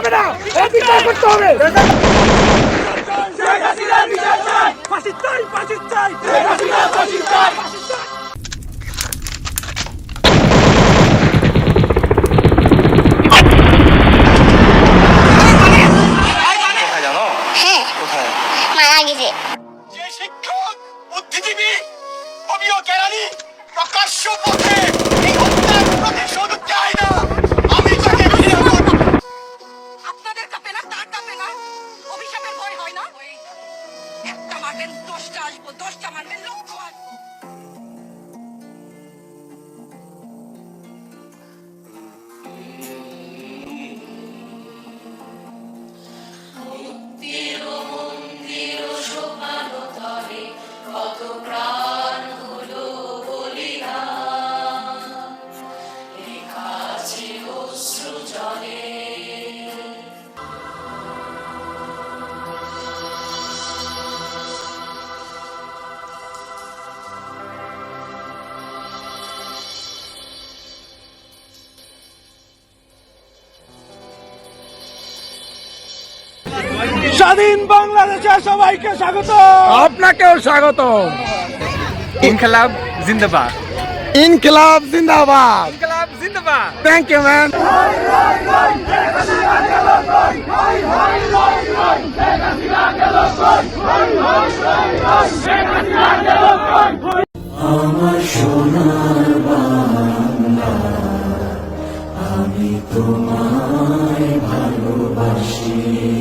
হবে না। বিচার করতে হবে। হ্যাঁ কোথায় মারা গেছে। যে শিক্ষক বুদ্ধিজীবী অবিয় কেরানি প্রকাশ্য পথে মারবেন দশটা আসব দশটা মারবেন লক্ষ আসব। স্বাধীন বাংলাদেশে সবাইকে স্বাগত আপনাকেও স্বাগত ইনকলাব জিন্দাবাদ। ইনকিলাব জিন্দাবাদ। ইনকলাব জিন্দাবাদ। থ্যাংক ইউ ম্যান সে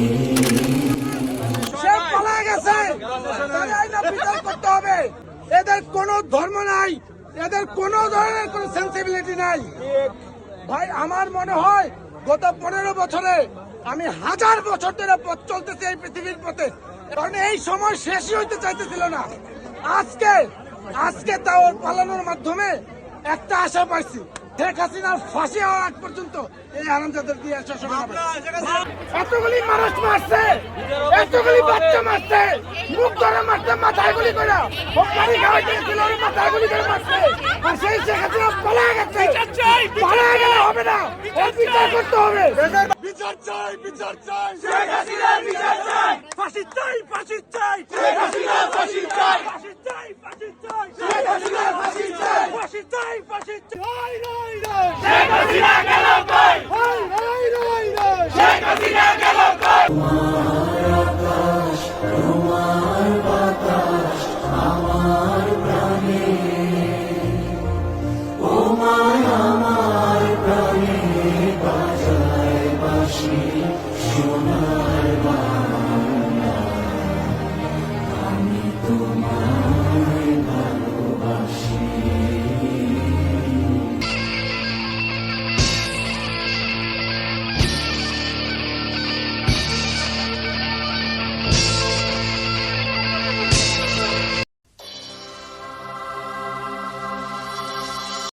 বিচার করতে হবে। এদের কোনো ধর্ম নাই। এদের কোনো ধরনের কোনো সেন্সিবিলিটি নাই। ভাই, আমার মনে হয় গত পনেরো বছরে আমি হাজার বছর ধরে পথ চলতেছি এই পৃথিবীর পথে। কারণ এই সময় শেষই হইতে চাইতেছিল না। আজকে আজকে তাও পালানোর মাধ্যমে একটা আশা পাইছি। শেখ হাসিনার ফাঁসি হওয়ার আগ পর্যন্ত এই আরামজাদের দিয়ে শাসন হবে এতগুলি মানুষ মারছে এতগুলি বাচ্চা মারছে মুখ ধরে মারছে মাথায় গুলি করে। গাড়ি খাওয়াইতে গেছিল মাথায় গুলি করে মারছে। আর সেই শেখ হাসিনা পালা গেছে। পালা গেলে হবে না। বিচার করতে হবে। বিচার চাই বিচার চাই। শেখ হাসিনার বিচার চাই। ফাঁসি চাই ফাঁসি চাই। শেখ হাসিনা ফাঁসি চাই। ফাঁসি চাই ফাঁসি চাই। শেখ হাসিনা ফাঁসি চাই। ফাঁসি চাই ফাঁসি চাই। নাই নাই শেখ হাসিনা গেল কই? নাই নাই নাই শেখ হাসিনা গেল কই? সোনার বাংলা